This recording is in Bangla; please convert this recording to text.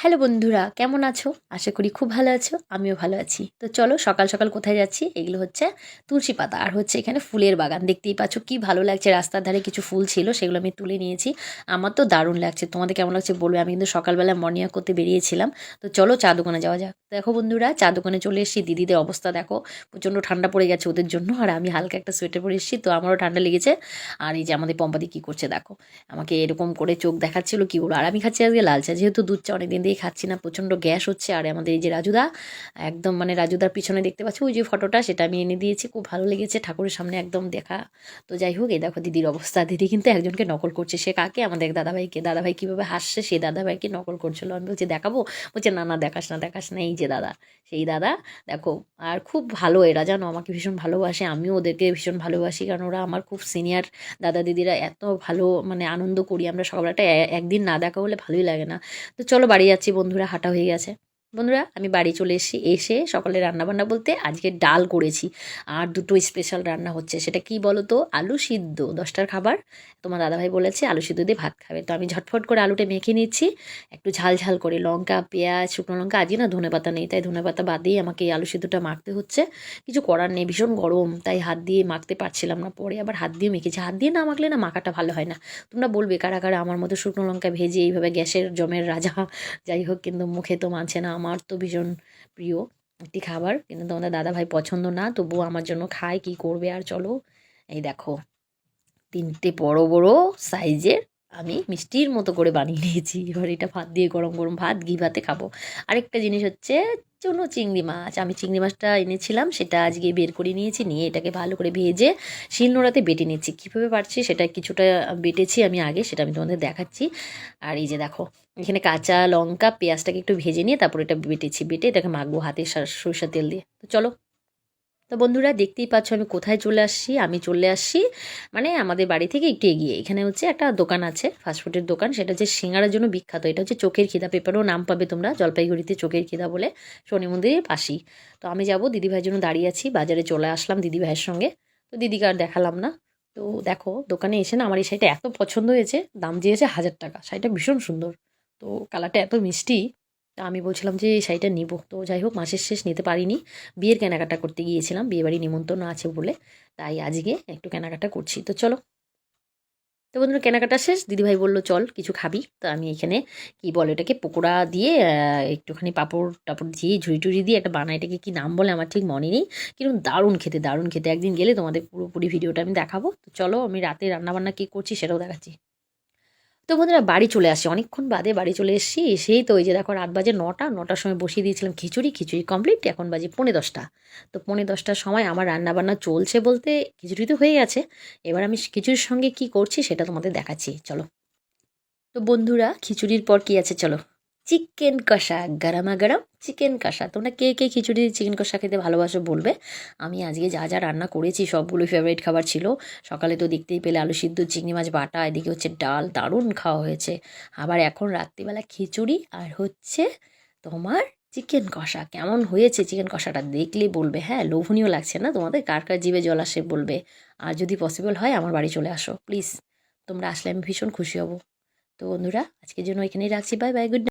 হ্যালো বন্ধুরা, কেমন আছো? আশা করি খুব ভালো আছো, আমিও ভালো আছি। তো চলো, সকাল সকাল কোথায় যাচ্ছি? এগুলো হচ্ছে তুলসী পাতা আর হচ্ছে এখানে ফুলের বাগান। দেখতেই পাচ্ছ কি ভালো লাগছে, রাস্তার ধারে কিছু ফুল ছিল, সেগুলো আমি তুলে নিয়েছি। আমার তো দারুণ লাগছে, তোমাদের কেমন লাগছে বলবে? আমি কিন্তু সকালবেলা মর্নিং করতে বেরিয়েছিলাম। তো চলো, চা দোকানে যাওয়া যাক। দেখো বন্ধুরা, চা দোকানে চলে এসেছি। দিদিদের অবস্থা দেখো, প্রচণ্ড ঠান্ডা পড়ে গেছে ওদের জন্য, আর আমি হালকা একটা সোয়েটার পরে এসেছি, তো আমারও ঠান্ডা লেগেছে। আর এই যে আমাদের পম্পাদি কী করছে দেখো, আমাকে এরকম করে চোখ দেখাচ্ছিল কী বলো আর আমি খাচ্ছি আজকে লাল চা, যেহেতু দুধ চা অনেকদিন দিয়ে খাচ্ছি না, প্রচণ্ড গ্যাস হচ্ছে। আর আমাদের এই যে রাজুদা, একদম মানে রাজুদার পিছনে দেখতে পাচ্ছি, ওই যে ফটোটা, সেটা আমি এনে দিয়েছি। খুব ভালো লেগেছে, ঠাকুরের সামনে একদম দেখা। তো যাই হোক, এই দেখো দিদির অবস্থা। দিদি কিন্তু একজনকে নকল করছে। সে কাকে? আমাদের দাদাভাইকে। দাদাভাই কীভাবে হাসছে সেই দাদাভাইকে নকল করছিল। আমি বলছি, দেখাবো? বলছে, না না, দেখাস না দেখাস না। এই যে দাদা, সেই দাদা, দেখো। আর খুব ভালো, এরা জানো আমাকে ভীষণ ভালোবাসে। আমিও ওদেরকে ভীষণ ভালোবাসি, কারণ ওরা আমার খুব সিনিয়র। দাদা দিদিরা এত ভালো মানে আনন্দ করি আমরা সকালটা একদিন না দেখা হলে ভালোই লাগে না। তো চলো বাড়ি বন্ধুরা হাঁটা হয়ে গেছে। বন্ধুরা, আমি বাড়ি চলে এসেছি। এসে সকালে রান্নাবান্না বলতে আজকে ডাল করেছি। আর দুটো স্পেশাল রান্না হচ্ছে। সেটা কি বলো তো আলু সিদ্ধ, দশটার খাবার। তোমার দাদাভাই বলেছে আলু সিদ্ধ দিয়ে ভাত খাবে। তো আমি ঝটফট করে আলুটা মেখে নিচ্ছি। একটু ঝাল ঝাল করে। লঙ্কা, পেঁয়াজ, শুকনো লঙ্কা, আজই না ধনে পাতা নেই। তাই ধনে পাতা বাদ দিয়ে আমাকে এই আলু সিদ্ধটা মাখতে হচ্ছে। কিছু করার নেই। ভীষণ গরম। তাই হাত দিয়ে মাখতে পারছিলাম না। পরে আবার হাত দিয়ে মেখেছি। হাত দিয়ে না মাখলে না মাখাটা ভালো হয় না। তোমরা বলবে কারা কারা আমার মতো শুকনো লঙ্কা ভেজে এইভাবে গ্যাসের জমের রাজা। যাই হোক, কিন্তু মুখে তো মানছে না আমার তো ভীষণ প্রিয় একটি খাবার। কিন্তু তোমাদের দাদা ভাই পছন্দ না, তবুও আমার জন্য খায়, কি করবে আর চলো। এই দেখো, তিনটে বড় বড় সাইজের আমি মিষ্টির মতো করে বানিয়ে নিয়েছি। এবার এটা ভাত দিয়ে গরম গরম ভাত, ঘি ভাতে খাব। আরেকটা জিনিস হচ্ছে চুনো চিংড়ি মাছ। আমি চিংড়ি মাছটা এনেছিলাম, সেটা আজকে বের করে নিয়েছি, নিয়ে এটাকে ভালো করে ভেজে শিলনোড়াতে বেটে নিচ্ছি। কীভাবে পারছি সেটা কিছুটা বেটেছি আমি আগে, সেটা আমি তোমাদের দেখাচ্ছি। আর এই যে দেখো এখানে কাঁচা লঙ্কা, পেঁয়াজটাকে একটু ভেজে নিয়ে তারপর এটা বেটেছি বেটে এটাকে মাখবো হাতে সরষের তেল দিয়ে। তো চলো। তো বন্ধুরা, দেখতেই পাচ্ছ আমি কোথায় চলে আসছি, আমি চলে আসছি মানে আমাদের বাড়ি থেকে একটু এগিয়ে। এখানে হচ্ছে একটা দোকান আছে ফাস্টফুডের দোকান, সেটা হচ্ছে সিঙ্গারার জন্য বিখ্যাত। এটা হচ্ছে চোখের খিদা, পেপারও নাম পাবে তোমরা, জলপাইগুড়িতে চোখের খিদা বলে, শনি মন্দিরের পাশেই। তো আমি যাব দিদিভাইয়ের জন্য দাঁড়িয়ে আছি, বাজারে চলে আসলাম দিদিভাইয়ের সঙ্গে। তো দিদিকে আর দেখালাম না। তো দেখো, দোকানে এসে না আমার এই শাড়িটা এত পছন্দ হয়েছে, দাম দিয়েছে হাজার টাকা, শাড়িটা ভীষণ সুন্দর। তো কালারটা এত মিষ্টি, তা আমি বলছিলাম যে এই শাড়িটা নিব। তো যাই হোক মাসের শেষ নিতে পারিনি। বিয়ের কেনাকাটা করতে গিয়েছিলাম বিয়েবাড়ি নিমন্ত্রণ আছে বলে। তাই আজকে একটু কেনাকাটা করছি। তো চলো। তো বন্ধুরা, কেনাকাটা শেষ। দিদিভাই বলল, চল, কিছু খাবি। তো আমি এখানে কি বলে এটাকে, পকোড়া দিয়ে একটুখানি পাঁপড় টাপড় দিয়ে, ঝুড়ি টুড়ি দিয়ে একটা বানা এটাকে কী নাম বলে আমার ঠিক মনে নেই। কিন্তু দারুণ খেতে দারুণ খেতে। একদিন গেলে তোমাদের পুরোপুরি ভিডিওটা আমি দেখাবো। তো চলো, আমি রাতে রান্নাবান্না কী করছি সেটাও দেখাচ্ছি। তো বন্ধুরা বাড়ি চলে আসি। অনেকক্ষণ বাদে বাড়ি চলে এসেছি। সেই তো ওই যে দেখো রাত বাজে নটা, নটার সময় বসিয়ে দিয়েছিলাম খিচুড়ি। খিচুড়ি কমপ্লিট এখন বাজে পৌনে দশটা। তো পৌনে দশটার সময় আমার রান্নাবান্না চলছে বলতে খিচুড়ি তো হয়ে গেছে এবার আমি খিচুড়ির সঙ্গে কি করছি সেটা তোমাদের দেখাচ্ছি। চলো। তো বন্ধুরা, খিচুড়ির পর কি আছে? চলো। চিকেন কষা, গরমা গরম চিকেন কষা। তোমরা কে কে খিচুড়ি, চিকেন কষা খেতে ভালোবাসো বলবে। আমি আজকে যা যা রান্না করেছি সবগুলো ফেভারিট খাবার ছিল। সকালে তো দেখতেই পেলে আলু সিদ্ধ, চিংড়ি মাছ, বাটা, এদিকে হচ্ছে ডাল, দারুণ খাওয়া হয়েছে। আবার এখন রাত্রিবেলা খিচুড়ি আর হচ্ছে তোমার চিকেন কষা। কেমন হয়েছে চিকেন কষাটা দেখলে বলবে। হ্যাঁ লোভনীয় লাগছে না তোমাদের? কার কার জিভে জল আসে বলবে। আর যদি পসিবল হয় আমার বাড়ি চলে আসো প্লিজ তোমরা আসলে আমি ভীষণ খুশি হব। তো বন্ধুরা, আজকের জন্য এখানেই রাখছি। Bye bye good